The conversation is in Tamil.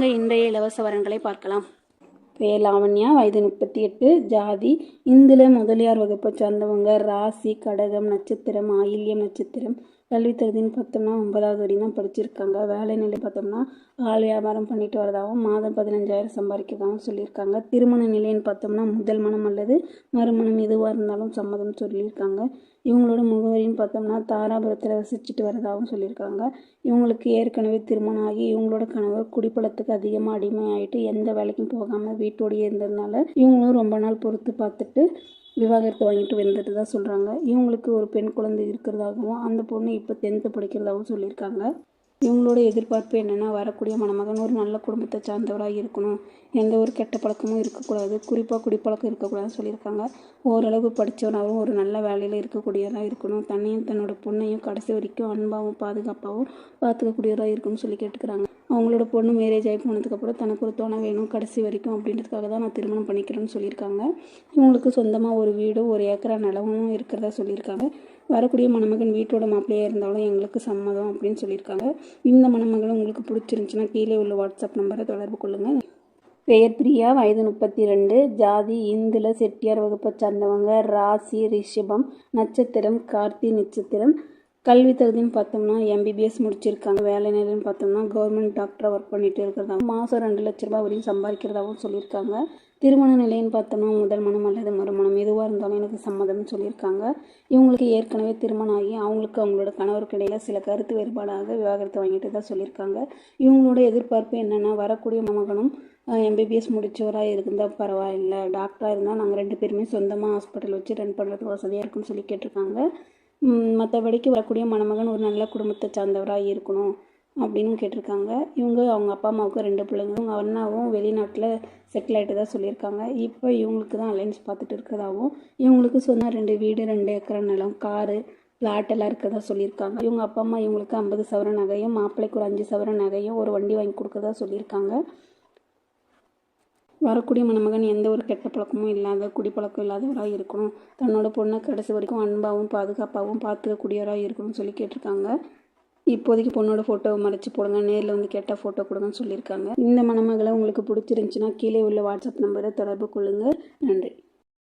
வாங்க இன்றைய இலவச வரன்களை பார்க்கலாம். பேர் லாவண்யா வயது முப்பத்தி எட்டு ஜாதி இந்துல முதலியார் வகுப்பை சார்ந்தவங்க ராசி கடகம் நட்சத்திரம் ஆயில்யம் நட்சத்திரம் கல்வி தகுதின்னு பார்த்தோம்னா ஒன்பதாவது வரையும் தான் படிச்சிருக்காங்க. வேலை நிலை பார்த்தோம்னா ஆள் வியாபாரம் பண்ணிட்டு வரதாகவும் மாதம் பதினஞ்சாயிரம் சம்பாதிக்கிறதாகவும் சொல்லியிருக்காங்க. திருமண நிலைன்னு பார்த்தோம்னா முதல் மனம் அல்லது மறுமணம் எதுவாக இருந்தாலும் சம்மதம் சொல்லியிருக்காங்க. இவங்களோட முகவரின்னு பார்த்தோம்னா தாராபுரத்தில் வசிச்சுட்டு வரதாகவும் சொல்லியிருக்காங்க. இவங்களுக்கு ஏற்கனவே திருமணம் ஆகி இவங்களோட கணவர் குடிப்பழத்துக்கு அதிகமாக அடிமையாயிட்டு எந்த வேலைக்கும் போகாமல் வீட்டோடையே இருந்ததுனால இவங்களும் ரொம்ப நாள் பொறுத்து பார்த்துட்டு விவாகரத்து வாங்கிட்டு வந்துட்டு தான் சொல்கிறாங்க இவங்களுக்கு ஒரு பெண் குழந்தை இருக்கிறதாகவும் அந்த பொண்ணு இப்போ டென்த்து படிக்கிறதாகவும் சொல்லியிருக்காங்க. இவங்களோட எதிர்பார்ப்பு என்னென்னா வரக்கூடிய மணமகன் ஒரு நல்ல குடும்பத்தை சார்ந்தவராக இருக்கணும். எந்த ஒரு கெட்ட பழக்கமும் இருக்கக்கூடாது. குறிப்பாக குடிப்பழக்கம் இருக்கக்கூடாதுன்னு சொல்லியிருக்காங்க. ஓரளவு படித்தவனாகவும் ஒரு நல்ல வேலையில் இருக்கக்கூடியதாக இருக்கணும். தன்னையும் தன்னோட பொண்ணையும் கடைசி வரைக்கும் அன்பாகவும் பாதுகாப்பாகவும் பார்த்துக்கக்கூடியவராக இருக்கணும்னு சொல்லி கேட்டுக்கிறாங்க. அவங்களோட பொண்ணு மேரேஜ் ஆகி போனதுக்கப்புறம் தனக்கு ஒரு துணை வேணும் கடைசி வரைக்கும் அப்படின்றதுக்காக தான் நான் திருமணம் பண்ணிக்கிறேன்னு சொல்லியிருக்காங்க. இவங்களுக்கு சொந்தமாக ஒரு வீடும் ஒரு ஏக்கரா நிலமும் இருக்கிறதா சொல்லியிருக்காங்க. வரக்கூடிய மணமகன் வீட்டோட மாப்பிள்ளையாக இருந்தாலும் எங்களுக்கு சம்மதம் அப்படின்னு சொல்லியிருக்காங்க. இந்த மணமகள் உங்களுக்கு பிடிச்சிருந்துச்சுன்னா கீழே உள்ள வாட்ஸ்அப் நம்பரை தொடர்பு கொள்ளுங்கள் பெயர் பிரியா வயது முப்பத்தி ரெண்டு ஜாதி இந்துல செட்டியார் வகுப்பை சார்ந்தவங்க ராசி ரிஷபம் நட்சத்திரம் கார்த்தி நட்சத்திரம். கல்வி தகுதின்னு பார்த்தோம்னா எம்பிபிஎஸ் முடிச்சிருக்காங்க வேலை நிலைன்னு பார்த்தோம்னா கவர்மெண்ட் டாக்டராக ஒர்க் பண்ணிட்டு இருக்கிறதா மாதம் ரெண்டு லட்ச ரூபாய் வரையும் சம்பாதிக்கிறதாகவும் சொல்லியிருக்காங்க. திருமண நிலைன்னு பார்த்தோம்னா முதல் மனம் அல்லது மறுமணம் எதுவாக இருந்தாலும் எனக்கு சம்மதம்னு சொல்லியிருக்காங்க. இவங்களுக்கு ஏற்கனவே திருமணம் ஆகி அவங்களுக்கு அவங்களோட கணவருக்கு இடையில சில கருத்து வேறுபாடாக விவாகரத்தை வாங்கிட்டு தான் சொல்லியிருக்காங்க. இவங்களோட எதிர்பார்ப்பு என்னென்னா வரக்கூடிய மகனும் எம்பிபிஎஸ் முடித்தவராக இருந்தால் பரவாயில்ல டாக்டராக இருந்தால் நாங்கள் ரெண்டு பேருமே சொந்தமாக ஹாஸ்பிட்டல் வச்சு ரன் பண்ணுறதுக்கு வசதியாக இருக்குன்னு சொல்லி கேட்டிருக்காங்க. மற்றபடிக்கு வரக்கூடிய மணமகன் ஒரு நல்ல குடும்பத்தை சார்ந்தவராக இருக்கணும் அப்படின்னு கேட்டிருக்காங்க. இவங்க அவங்க அப்பா அம்மாவுக்கு ரெண்டு பிள்ளைங்க. அவங்க அண்ணாவும் வெளிநாட்டில் செட்டில் ஆகிட்டு தான் சொல்லியிருக்காங்க. இப்போ இவங்களுக்கு தான் அலைன்ஸ் பார்த்துட்டு இருக்கிறதாவும் இவங்களுக்கு சொன்னால் ரெண்டு வீடு ரெண்டு ஏக்கர் நிலம் காரு பிளாட் எல்லாம் இருக்கிறதா சொல்லியிருக்காங்க. இவங்க அப்பா அம்மா இவங்களுக்கு ஐம்பது சவர நகையும் மாப்பிள்ளைக்கு ஒரு அஞ்சு சவர நகையும் ஒரு வண்டி வாங்கி கொடுக்குறதா சொல்லியிருக்காங்க. வரக்கூடிய மணமகன் எந்த ஒரு கெட்ட பழக்கமும் இல்லாத குடிப்பழக்கம் இல்லாதவராக இருக்கணும். தன்னோட பொண்ணை கடைசி வரைக்கும் அன்பாகவும் பாதுகாப்பாகவும் பார்த்துக்கக்கூடியவராக இருக்கணும்னு சொல்லி கேட்டிருக்காங்க. இப்போதைக்கு பொண்ணோட ஃபோட்டோவை மறைச்சி போடுங்க. நேரில் வந்து கேட்டால் ஃபோட்டோ கொடுங்கன்னு சொல்லியிருக்காங்க. இந்த மணமகளை உங்களுக்கு பிடிச்சிருந்துச்சின்னா கீழே உள்ள வாட்ஸ்அப் நம்பரை தொடர்பு கொள்ளுங்கள் நன்றி.